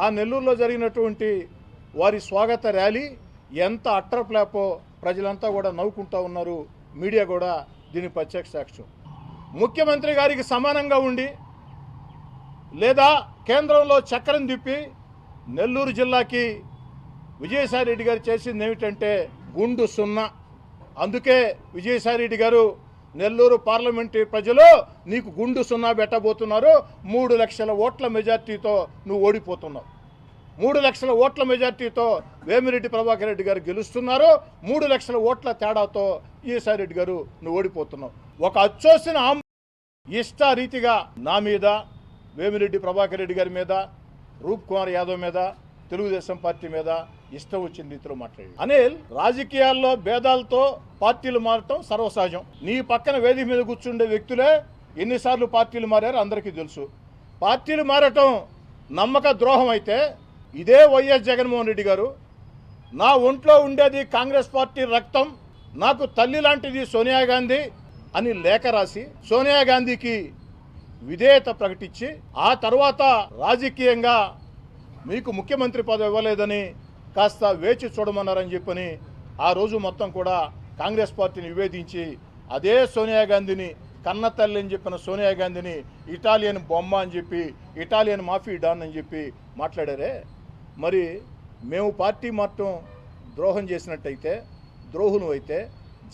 ఆ నెల్లూరులో జరిగినటువంటి వారి స్వాగత ర్యాలీ ఎంత అట్టర్ప్లాపో ప్రజలంతా కూడా నవ్వుకుంటా ఉన్నారు. మీడియా కూడా దీని ప్రత్యక్ష సాక్ష్యం ముఖ్యమంత్రి గారికి సమానంగా ఉండి లేదా కేంద్రంలో చక్రం తిప్పి నెల్లూరు జిల్లాకి విజయసాయి రెడ్డి గారు చేసింది ఏమిటంటే గుండు సున్నా. అందుకే విజయసాయి రెడ్డి గారు నెల్లూరు పార్లమెంటరీ ప్రజలు నీకు గుండు సున్నా పెట్టబోతున్నారు. మూడు లక్షల ఓట్ల మెజార్టీతో నువ్వు ఓడిపోతున్నావు. మూడు లక్షల ఓట్ల మెజార్టీతో వేమిరెడ్డి ప్రభాకర్ రెడ్డి గారు గెలుస్తున్నారు. మూడు లక్షల ఓట్ల తేడాతో ఈసారి రెడ్డి గారు నువ్వు ఓడిపోతున్నావు. ఒక అచ్చోసిన ఆమ్ ఇష్ట రీతిగా నా మీద వేమిరెడ్డి ప్రభాకర్ రెడ్డి గారి మీద రూప్ కుమార్ యాదవ్ మీద తెలుగుదేశం పార్టీ మీద ఇష్టం వచ్చిన రీతిలో మాట్లాడి అనిల్? రాజకీయాల్లో భేదాలతో పార్టీలు మారటం సర్వసహజం. నీ పక్కన వేదిక మీద కూర్చుండే వ్యక్తులే ఎన్నిసార్లు పార్టీలు మారారో అందరికీ తెలుసు. పార్టీలు మారటం నమ్మక ద్రోహం అయితే ఇదే వైఎస్ జగన్మోహన్ రెడ్డి గారు నా ఒంట్లో ఉండేది కాంగ్రెస్ పార్టీ రక్తం నాకు తల్లి లాంటిది సోనియా గాంధీ అని లేఖ రాసి సోనియా గాంధీకి విధేయత ప్రకటించి ఆ తర్వాత రాజకీయంగా మీకు ముఖ్యమంత్రి పదవి ఇవ్వలేదని కాస్త వేచి చూడమన్నారని చెప్పని ఆ రోజు మొత్తం కూడా కాంగ్రెస్ పార్టీని నివేదించి అదే సోనియా గాంధీని కన్న తల్లి అని చెప్పిన సోనియా గాంధీని ఇటాలియన్ బొమ్మ అని చెప్పి ఇటాలియన్ మాఫీ డాన్ అని చెప్పి మాట్లాడారే. మరి మేము పార్టీ మాత్రం ద్రోహం చేసినట్టయితే ద్రోహులు అయితే